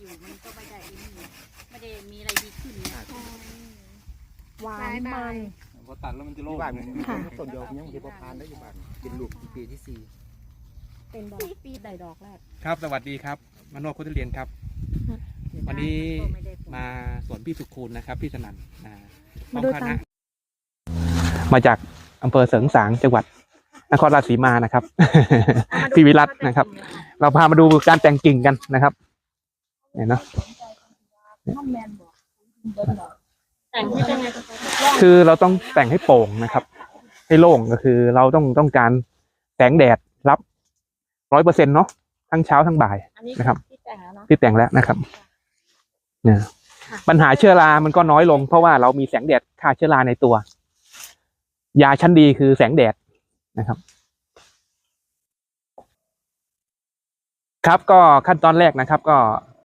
อยู่มันก็ไม่ได้ไอ้นี่ไม่ได้มีอะไรดีขึ้นนะหวานมัน พอตัดแล้วมันจะโล่ที่งบ้านค่ะ ต้นเดียวยังที่พอพานได้อยู่บ้านเป็นลูกที่ปีที่สี่เป็นดอกปีใดดอกแรกครับ สวัสดีครับมโนโคตรเรียนครับ วันนี้มาสวนพี่สุคูลนะครับพี่สนันอ่ามาดูพร้อตาม มาจากอำเภอเสริงสางจังหวัดนครราชสีมานะครับ พี่วิรัตนะครับ เราพามาดูการแต่งกิ่งกันนะครับ เนี่ยเนาะแต่งให้เป็นไงคือเราต้องแต่งให้โปร่งนะครับ ให้โล่งก็คือเราต้องต้องการแสงแดดรับร้อยเปอร์เซ็นต์เนาะทั้งเช้าทั้งบ่ายอันนี้นะครับที่แต่งแล้วเนาะที่แต่งแล้วนะครับเนี่ยค่ะปัญหาเชื้อรา มันก็น้อยลง เพราะว่าเรามีแสงแดดฆ่าเชื้อราในตัว ยาชั้นดีคือแสงแดดนะครับ ครับก็ขั้นตอนแรกนะครับ ก็